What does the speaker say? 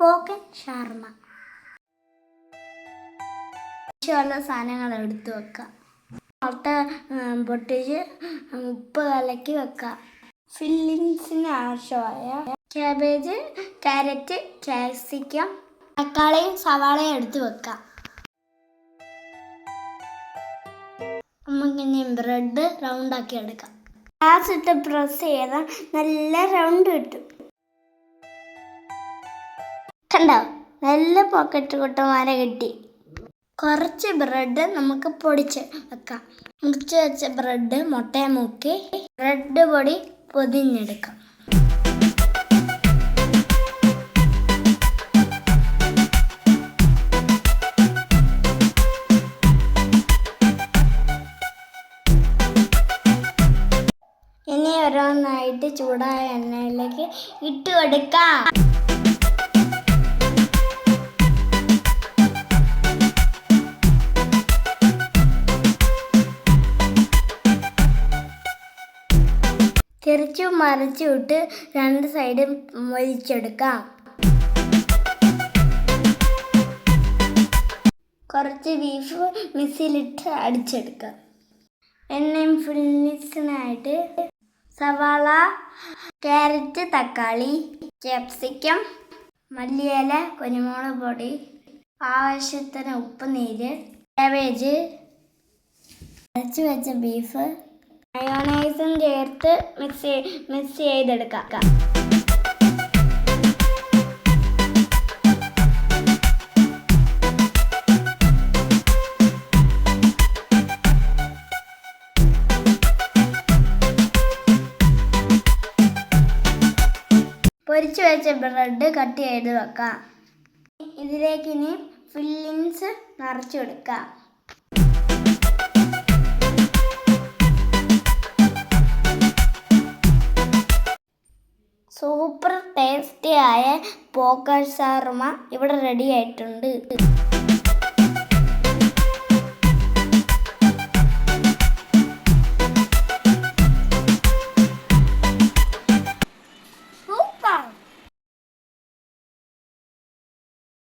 പോക്കൻ ഷാർമ ആവശ്യമുള്ള സാധനങ്ങൾ എടുത്തു വെക്കാം. മുട്ട പൊട്ടിച്ച് ഉപ്പ് കലക്കി വെക്കാം. ഫില്ലിങ്സിന് ആവശ്യമായ ക്യാബേജ് ക്യാരറ്റ് ക്യാപ്സിക്കം തക്കാളിയും സവാളയും എടുത്തു വെക്കാം. നമുക്കിനി ബ്രെഡ് റൗണ്ടാക്കി എടുക്കാം. ഗ്യാസ് ഇട്ട് പ്രസ് ചെയ്താൽ നല്ല റൗണ്ട് കിട്ടും. കണ്ടോ? നല്ല പോക്കറ്റ് കുട്ടന്മാരെ കിട്ടി. കുറച്ച് ബ്രെഡ് നമുക്ക് പൊടിച്ച് വെക്കാം. മുറിച്ച് വെച്ച ബ്രെഡ് മുട്ടയെ മുക്കി ബ്രെഡ് പൊടി പൊതിഞ്ഞെടുക്കാം. ഇനി ഓരോന്നായിട്ട് ചൂടായ എണ്ണയിലേക്ക് ഇട്ട് കൊടുക്കാം തിരിച്ചു മറിച്ചു വിട്ട് രണ്ട് സൈഡും മൊരിച്ചെടുക്കാം കുറച്ച് ബീഫ് മിക്സിയിലിട്ട് അടിച്ചെടുക്കാം. എണ്ണയും ഫുള്ളിസിനായിട്ട് സവാള ക്യാരറ്റ് തക്കാളി ക്യാപ്സിക്കം മല്ലിയില കുരുമുളക് പൊടി ആവശ്യത്തിന് ഉപ്പ് നീര് കാബേജ് അരച്ചു വെച്ച ബീഫ് മയോണൈസും ചേർത്ത് മിക്സ് മിക്സ് ചെയ്തെടുക്കുക പൊരിച്ചു വെച്ച ബ്രെഡ് കട്ട് ചെയ്ത് വെക്കാം. ഇതിലേക്ക് ഇനി ഫില്ലിങ്സ് നിറച്ചു കൊടുക്കാം സൂപ്പർ ടേസ്റ്റി ആയ പോക്കർ ഷാർമ ഇവിടെ റെഡി ആയിട്ടുണ്ട്.